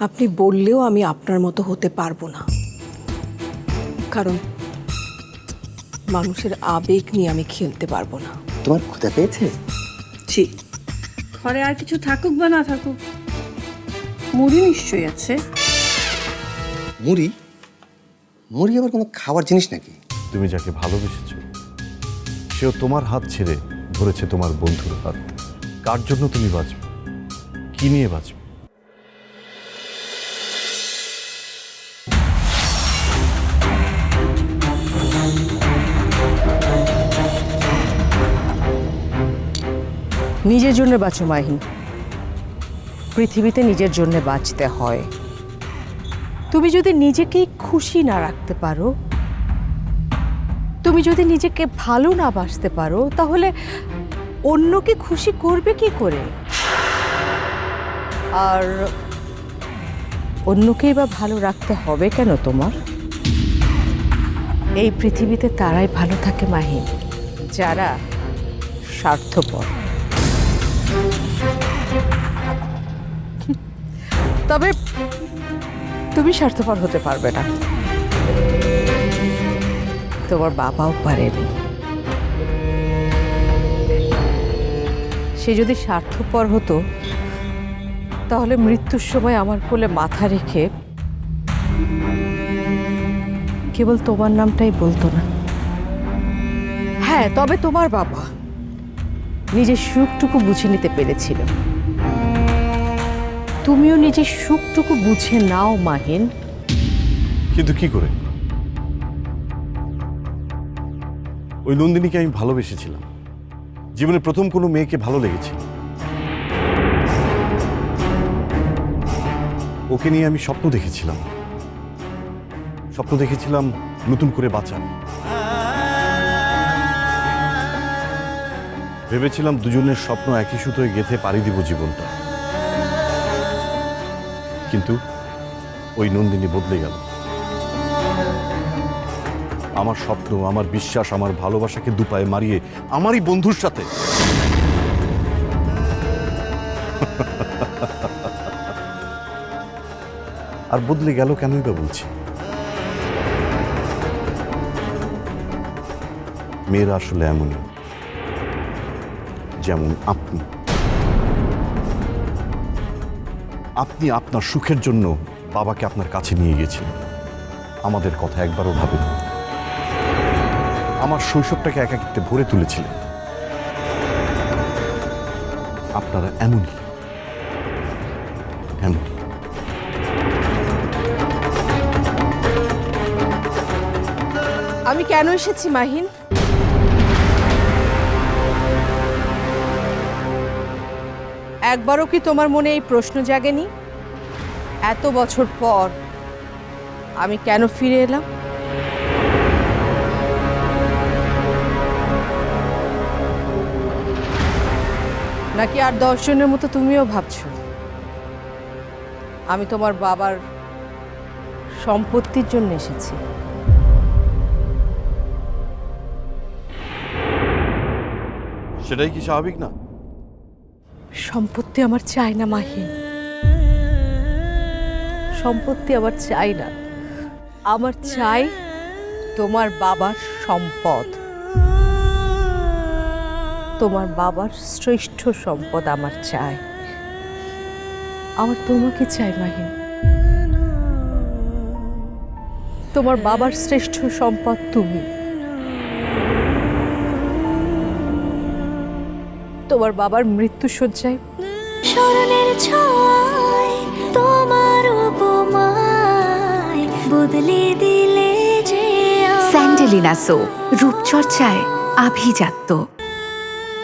আপনি বললেও আমি আপনার মতো হতে পারব না। কারণ মানুষের আবেগ নিয়ে আমি খেলতে পারব না। তোমার ক্ষুধা পেয়েছে? জি ঘরে আর কিছু থাকুক বা না থাকুক মুড়ি নিশ্চয়ই আছে। মুড়ি? মুড়ি আবার কোনো খাবার জিনিস নাকি? তুমি যাকে ভালোবেসেছ সেও তোমার হাত ছেড়ে ধরেছে তোমার বন্ধুর হাত। কার জন্য তুমি বাঁচবে? কি নিয়ে বাঁচবে? নিজের জন্য বাঁচো মাহি। পৃথিবীতে নিজের জন্য বাঁচতে হয়। তুমি যদি নিজেকেই খুশি না রাখতে পারো, তুমি যদি নিজেকে ভালো না বাসতে পারো, তাহলে অন্যকে খুশি করবে কি করে? আর অন্যকেই বা ভালো রাখতে হবে কেন তোমার? এই পৃথিবীতে তারাই ভালো থাকে মাহিন যারা স্বার্থপর। তবে তুমি স্বার্থপর হতে পারবে না। তোমার বাবাও পারেনি। সে যদি স্বার্থপর হতো, তাহলে মৃত্যুর সময় আমার কোলে মাথা রেখে কেবল তোমার নামটাই বলতো না। হ্যাঁ তবে তোমার বাবা নিজের সুখটুকু বুঝে নিতে পেরেছিল। তুমিও নিজের সুখটুকু বুঝে নাও, মাহিন। কিন্তু কি করে? ওই নন্দিনীকে আমি ভালোবেসেছিলাম। জীবনে প্রথম কোনো মেয়েকে ভালো লেগেছে। ওকে নিয়ে আমি স্বপ্ন দেখেছিলাম। স্বপ্ন দেখেছিলাম নতুন করে বাঁচার। ভেবেছিলাম দুজনের স্বপ্ন একই সুতোয় গেথে পাড়ি দিব জীবনটা। কিন্তু ওই নন্দিনী বদলে গেল। আমার স্বপ্ন, আমার বিশ্বাস, আমার ভালোবাসাকে দুপায়ে মারিয়ে আমারই বন্ধুর সাথে। আর বদলে গেল কেনই বা বলছি? মেয়েরা আসলে এমনই, যেমন আপনি। আপনি আপনার সুখের জন্য বাবাকে আপনার কাছে নিয়ে গিয়েছিলেন। আমাদের কথা একবারও ভাবেন আমার শৈশবটাকে একাকিত্বে ভরে তুলেছিলেন। আপনারা এমনই এমনই। আমি কেন এসেছি, মাহিন? একবারও কি তোমার মনে এই প্রশ্ন জাগেনি? এত বছর পর আমি কেন ফিরে এলাম? নাকি আর দশজনের মতো তুমিও ভাবছ? আমি তোমার বাবার সম্পত্তির জন্য এসেছি। সেটাই কি স্বাভাবিক না? সম্পত্তি আমার চাই না মাহিন সম্পত্তি আমার চাই না। আমার চাই তোমার বাবার সম্পদ। তোমার বাবার শ্রেষ্ঠ সম্পদ আমার চাই। আমার তোমাকে চাই মাহিন তোমার বাবার শ্রেষ্ঠ সম্পদ তুমি। তোমার বাবার মৃত্যুসজ্জায়। স্মরণের ছয় তোমার উপমায় বদলে দিলে যে স্যান্ডেলিনা সো রূপচর্চায় আভিজাত্য।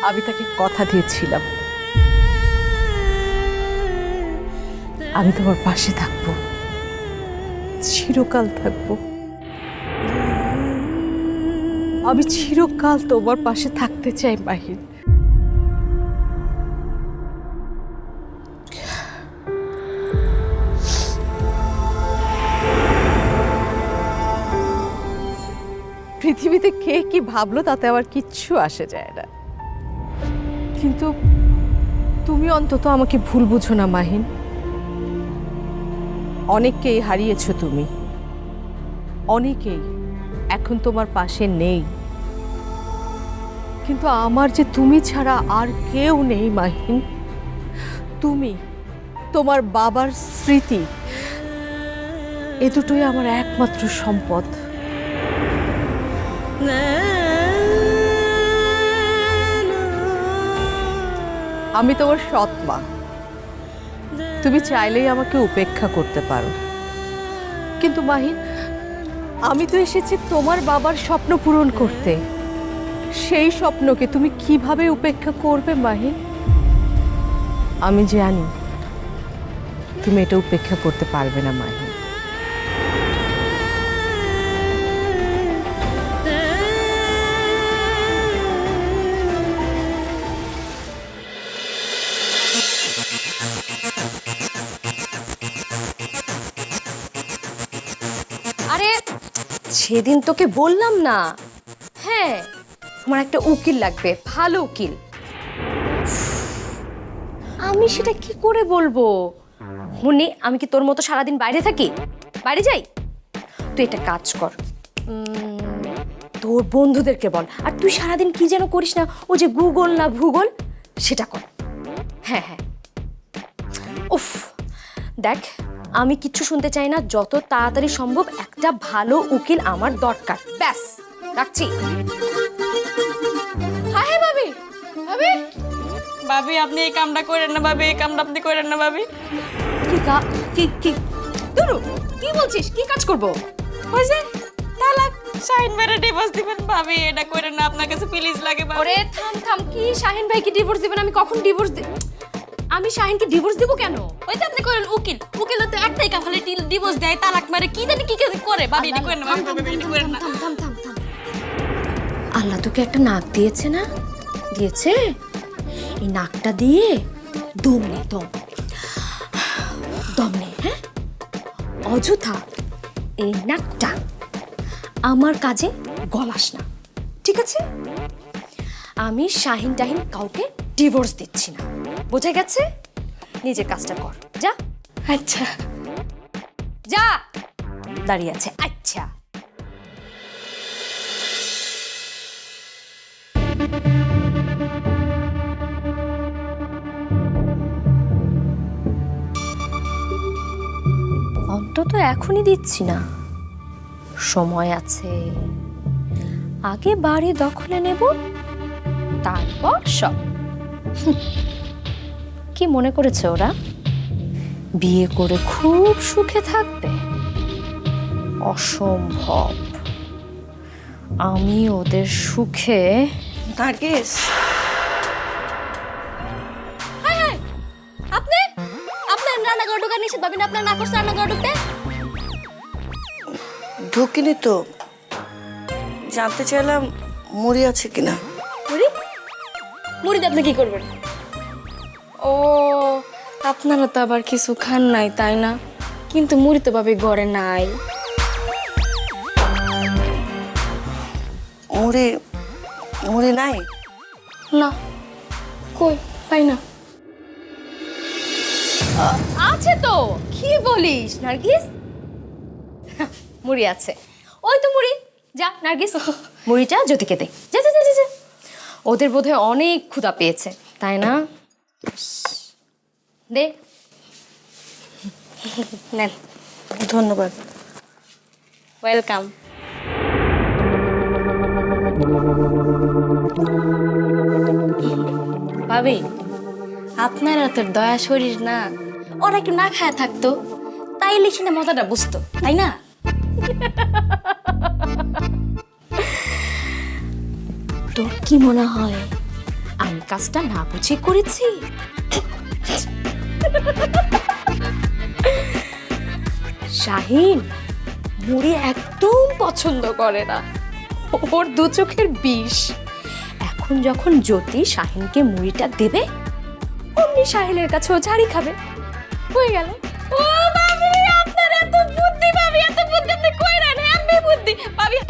আমি তাকে কথা দিয়েছিলাম। আমি তোমার পাশে থাকব। চিরকাল থাকব। আমি চিরকাল তোমার পাশে থাকতে চাই মাহিন পৃথিবীতে কে কি ভাবলো তাতে আবার কিচ্ছু আসে যায় না। কিন্তু তুমি অন্তত আমাকে ভুল বুঝো না, মাহিন। অনেককেই হারিয়েছ তুমি। অনেকেই এখন তোমার পাশে নেই। কিন্তু আমার যে তুমি ছাড়া আর কেউ নেই, মাহিন। তুমি, তোমার বাবার স্মৃতি, এ দুটোই আমার একমাত্র সম্পদ। আমি তোমার সৎ মা। তুমি চাইলেই আমাকে উপেক্ষা করতে পারো। কিন্তু মাহিন, আমি তো এসেছি তোমার বাবার স্বপ্ন পূরণ করতে। সেই স্বপ্নকে তুমি কীভাবে উপেক্ষা করবে মাহিন? আমি জানি তুমি এটা উপেক্ষা করতে পারবে না মাহিন। সেদিন তোকে বললাম না। হ্যাঁ আমার একটা উকিল লাগবে, ভালো উকিল। আমি সেটা কি করে বলব? মুন্নি, আমি কি তোর মতো সারাদিন বাইরে থাকি? বাইরে যাই? তুই একটা কাজ কর। তোর বন্ধুদেরকে বল। আর তুই সারাদিন কি যেন করিস না, ও যে গুগল না ভূগোল, সেটা কর। হ্যাঁ হ্যাঁ। উফ, দেখ আমি কিচ্ছু শুনতে চাই না যত তাড়াতাড়ি সম্ভব একটা ভালো উকিল আমার দরকার। ব্যাস রাখছি। হ্যাঁ হ্যাঁ ভাবি ভাবি। ভাবি আপনি এই কামটা করেন না ভাবি এই কামটা আপনি করেন না ভাবি। কি কা কি কি? দুরু কি বলছিস? কি কাজ করব? ওই যে তালাক শাহিন ভাইরে ডিভোর্স দিবেন। ভাবি এটা করেন না আপনার কাছে প্লিজ লাগে ওরে থাম থাম কি শাহিন ভাইকে ডিভোর্স দিবেন? আমি কখন ডিভোর্স আমি শাহিনকে ডিভোর্স দিব কেন? ওই যে আপনি করেন উকিল। উকিল তো একটাই কাম খালি ডিভোর্স দেয়, তালাক মারে, কি জানি কি কি করে ভাবি এটা করেন না থাম থাম থাম আল্লাহ তোকে একটা নাক দিয়েছে না? দিয়েছে? এই নাকটা দিয়ে দম নে, দম। দম নে হ্যাঁ? অযথা এই নাকটা আমার কাজে গলাস না, ঠিক আছে? আমি শাহিন টাহিন কাউকে ডিভোর্স দিচ্ছি না। বোঝা গেছে? নিজের কাজটা কর। যা। আচ্ছা। যা। দাঁড়িয়ে আছে। আচ্ছা। অন্তত এখনই দিচ্ছি না। সময় আছে। আগে বাড়ি দখলে নেব তারপর সব। কি মনে করেছে ওরা? বিয়ে করে খুব সুখে থাকবে। অসম্ভব। আমি ওদের সুখে নার্গিস। আপনি? আপনার রান্নাঘর ঢোকা নিষেধ পাবেন আপনার না করছে রান্নাঘর ঢুকতে? ঢুকিনি তো। জানতে চাইলাম মুড়ি আছে কিনা। মুড়ি? মুড়িতে আপনি কি করবেন? ও আপনারা তো আবার কিছু খান নাই তাই না? কিন্তু মুড়ি তো ভাবে ঘরে নাই। মুড়ি মুড়ি নাই? না কই পাই না? আছে তো কি বলিস নার্গিস? মুড়ি আছে। ওই তো মুড়ি যা নার্গিস মুড়িটা জ্যোতিকে দে। যা যা যা যা, যা। ওদের বোধহয় অনেক ক্ষুধা পেয়েছে তাই না? দে। নেন। ধন্যবাদ। ওয়েলকাম। ভাবি আপনারা তো দয়া শরীর না। ওরা একটু না খায় থাকতো? তাই লিখি না মজাটা বুঝতো তাই না? তোর কি মনে হয়? আমি কাজটা না বুঝে করেছি? শাহিন, মুড়ি একদম পছন্দ করে না। ওর দু চোখের বিষ। এখন যখন জ্যোতি শাহিনকে মুড়িটা দেবে, অমনি শাহিনের কাছে ও ঝাড়ি খাবে। হয়ে গেল।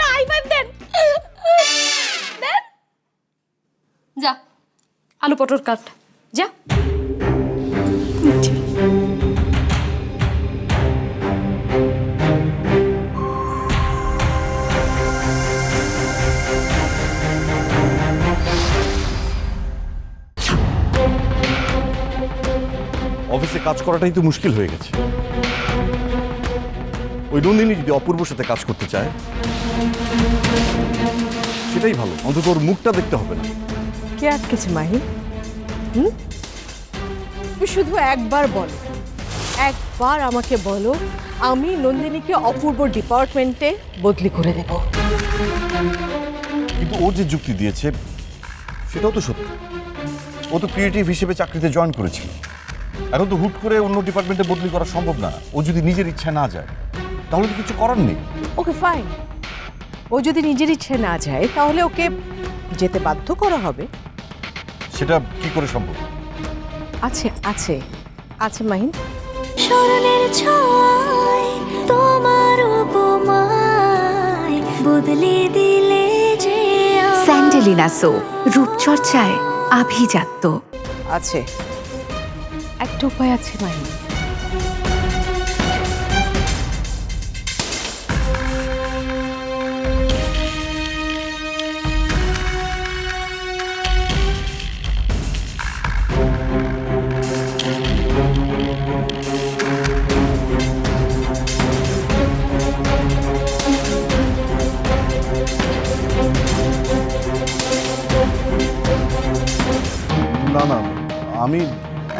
ফাইভ দেন। যা, আলু পটল কাট। যা। অফিসে কাজ করাটাই তো মুশকিল হয়ে গেছে। ওই নন্দিনী যদি অপূর্বর সাথে কাজ করতে চায় সেটাই ভালো। অন্তত ওর মুখটা দেখতে হবে না। কে আটকেছে মাহিন হুম? তুমি শুধু একবার বলো। একবার আমাকে বলো আমি নন্দিনীকে অপূর্ব ডিপার্টমেন্টে বদলি করে দেব। কিন্তু ও যে যুক্তি দিয়েছে সেটাও তো সত্যি। ও তো ক্রিয়েটিভ হিসেবে চাকরিতে জয়েন করেছিল। এখন তো হুট করে অন্য ডিপার্টমেন্টে বদলি করা সম্ভব না। ও যদি নিজের ইচ্ছায় না যায় তাহলে তো কিছু করার নেই। ওকে ফাইন ও যদি নিজের ইচ্ছে না যায় তাহলে ওকে যেতে বাধ্য করা হবে। সেটা কি করে সম্ভব? আছে আছে। আছে মাহিন। স্মরণের ছয় তোমার উপমায় বদলে দিলে যে। স্যান্ডেলিনা সো রূপচর্চায় আভিজাত্য। আছে। একটা উপায় আছে মাহিন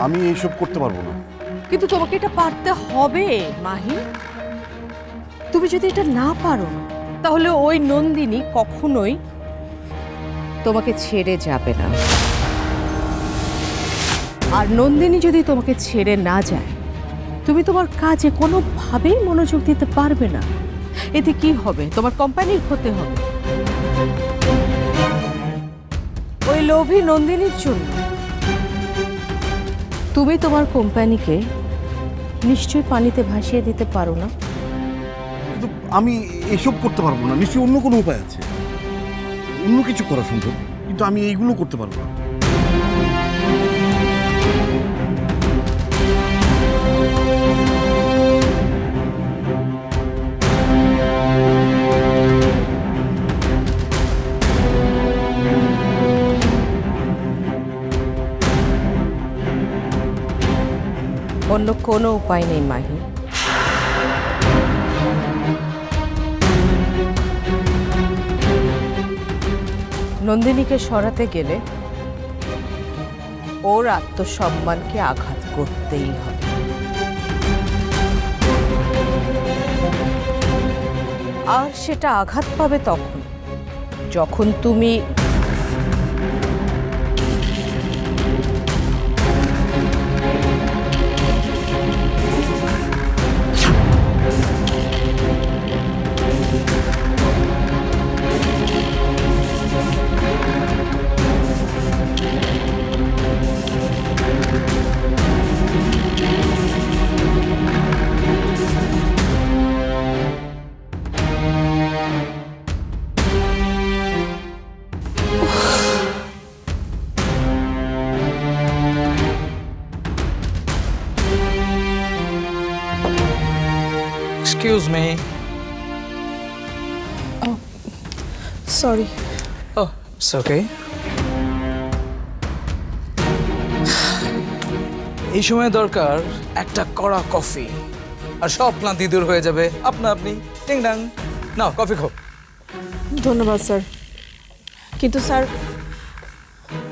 আমি এইসব করতে পারব না। কিন্তু তোমাকে এটা পারতে হবে, মাহি। তুমি যদি এটা না পারো, তাহলে ওই নন্দিনী কখনোই তোমাকে ছেড়ে যাবে না। আর নন্দিনী যদি তোমাকে ছেড়ে না যায়, তুমি তোমার কাজে কোনোভাবেই মনোযোগ দিতে পারবে না। এতে কি হবে? তোমার কোম্পানির ক্ষতি হবে। ওই লোভী নন্দিনীর জন্য তুমি তোমার কোম্পানিকে নিশ্চয়ই পানিতে ভাসিয়ে দিতে পারো না? কিন্তু আমি এসব করতে পারব না। নিশ্চয়ই অন্য কোনো উপায় আছে। অন্য কিছু করা সম্ভব। কিন্তু আমি এইগুলো করতে পারব না। অন্য কোনো উপায় নেই, মাহি। নন্দিনীকে সরাতে গেলে ওর আত্মসম্মানকে আঘাত করতেই হবে। আর সেটা আঘাত পাবে তখন, যখন তুমি সরি Oh, it's okay. এই সময় দরকার একটা কড়া কফি। আর সব ক্লান্তি দূর হয়ে যাবে। আপনা আপনি। টিং ডাং। নাও কফি খাও। ধন্যবাদ স্যার। কিন্তু স্যার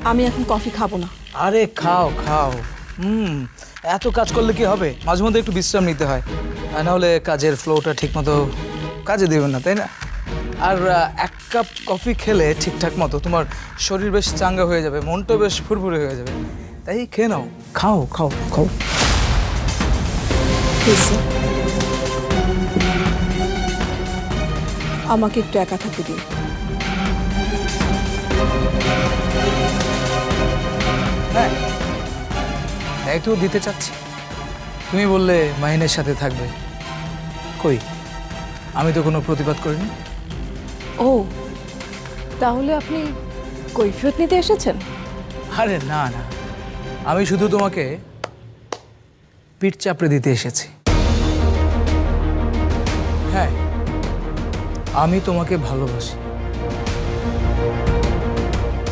আমি এখন কফি খাব না। আরে খাও খাও। হুম এত কাজ করলে কি হবে? মাঝে মধ্যে একটু বিশ্রাম নিতে হয়। আর না হলে কাজের ফ্লোটা ঠিকমতো কাজে দেবে না তাই না? আর এক কাপ কফি খেলে ঠিকঠাক মতো তোমার শরীর বেশ চাঙ্গা হয়ে যাবে মনটা বেশ ফুরফুরে হয়ে যাবে। তাই খেয়ে নাও খাও খাও খাও। আমাকে একটু একা থাকতে দিন। হ্যাঁ তাই তো দিতে চাচ্ছি। তুমি বললে মাহিনের সাথে থাকবে। কই? আমি তো কোনো প্রতিবাদ করিনি। ও, তাহলে আপনি কৈফিয়ত নিতে এসেছেন? আরে না না। আমি শুধু তোমাকে পিঠ চাপড়ে দিতে এসেছি। হ্যাঁ আমি তোমাকে ভালোবাসি।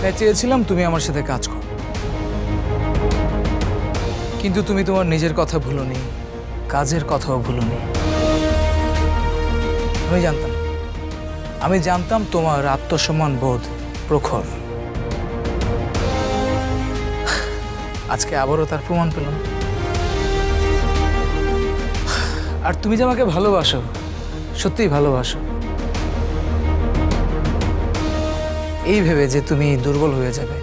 তাই চেয়েছিলাম তুমি আমার সাথে কাজ করো। কিন্তু তুমি তোমার নিজের কথা ভুলোনি, কাজের কথাও ভুলোনি। আমি জানতাম আমি জানতাম তোমার আত্মসম্মান বোধ প্রখর। আজকে আবারও তার প্রমাণ পেলাম। আর তুমি যে আমাকে ভালোবাসো, সত্যিই ভালোবাসো। এই ভেবে যে তুমি দুর্বল হয়ে যাবে,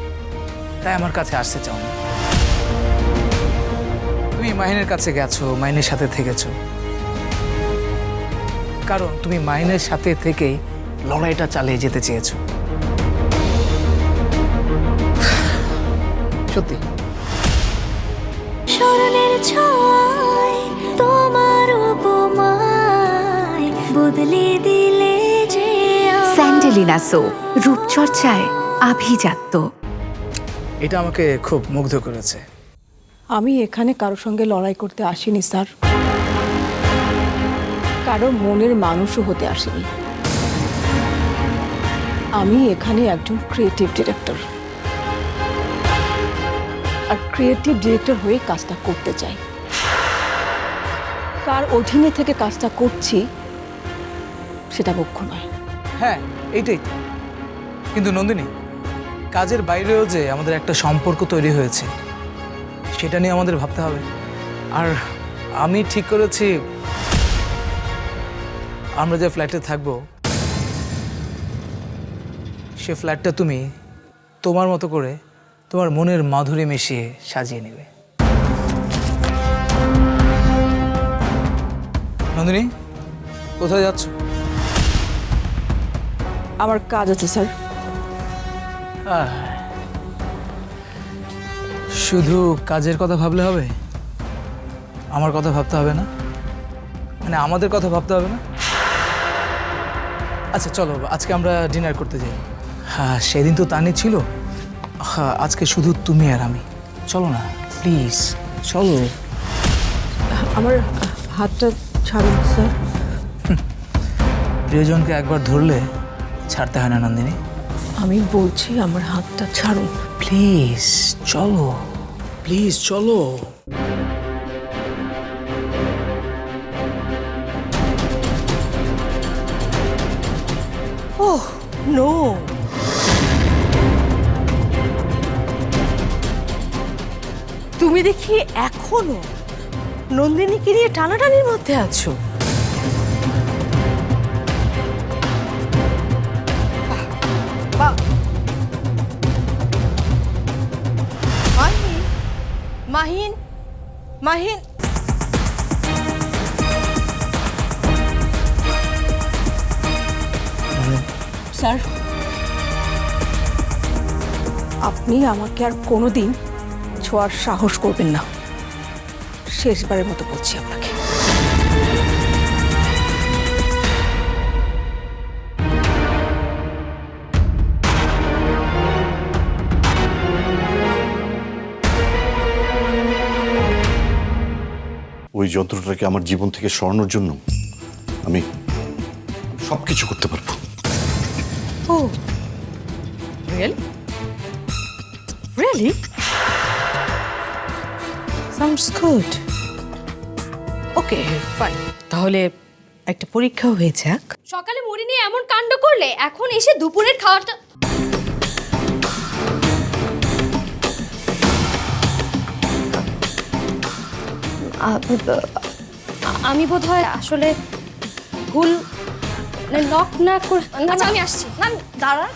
তাই আমার কাছে আসতে চাও না। তুমি মাহিনের কাছে গেছো, মাইনের সাথে থেকেছো। কারণ তুমি মাইনের সাথে থেকেই লড়াইটা চালিয়ে যেতে চেয়েছো। সত্যি। স্মরণের ছয় তোমার উপমায় বদলে দিলে যে স্যান্ডেলিনা সো রূপচর্চায় আভিজাত্য। এটা আমাকে খুব মুগ্ধ করেছে। আমি এখানে কারোর সঙ্গে লড়াই করতে আসিনি স্যার। কারও মনের মানুষও হতে আসিনি। আমি এখানে একজন ক্রিয়েটিভ ডিরেক্টর আর ক্রিয়েটিভ ডিরেক্টর হয়ে কাজটা করতে চাই। কার অধীনে থেকে কাজটা করছি, সেটা মুখ্য নয়। হ্যাঁ এইটাই তো। কিন্তু নন্দিনী, কাজের বাইরেও যে আমাদের একটা সম্পর্ক তৈরি হয়েছে, সেটা নিয়ে আমাদের ভাবতে হবে। আর আমি ঠিক করেছি, আমরা যে ফ্ল্যাটে থাকব সে ফ্ল্যাটটা তুমি তোমার মতো করে তোমার মনের মাধুরী মিশিয়ে সাজিয়ে নেবে। নন্দিনী কোথায় যাচ্ছ? আমার কাজ আছে স্যার। শুধু কাজের কথা ভাবলে হবে? আমার কথা ভাবতে হবে না? মানে আমাদের কথা ভাবতে হবে না? আচ্ছা চলো আজকে আমরা ডিনার করতে যাই। হ্যাঁ সেদিন তো তানি ছিল। হ্যাঁ আজকে শুধু তুমি আর আমি। চলো না প্লিজ চলো। আমার হাতটা ছাড়ুন স্যার। প্রিয়জনকে একবার ধরলে ছাড়তে হয় না নন্দিনী। আমি বলছি আমার হাতটা ছাড়ুন। প্লিজ চলো। প্লিজ চলো। ওহ নো তুমি দেখি এখনও নন্দিনীকে নিয়ে টানাটানির মধ্যে আছো? মাহিন মাহিন স্যার আপনি আমাকে আর কোনোদিন ছোঁয়ার সাহস করবেন না শেষবারের মতো বলছি আপনাকে ওই যন্ত্রটাকে আমার জীবন থেকে সরানোর জন্য আমি সব কিছু করতে পারব Oh, really? Really? Sounds good. Okay, fine. তাহলে একটা পরীক্ষাও হয়ে যাক সকালে মুড়ি নিয়ে এমন কাণ্ড করলে এখন এসে দুপুরের খাওয়াটা আমি বোধহয় আসলে ভুল নক না করে আচ্ছা আমি আসছি না দাঁড়া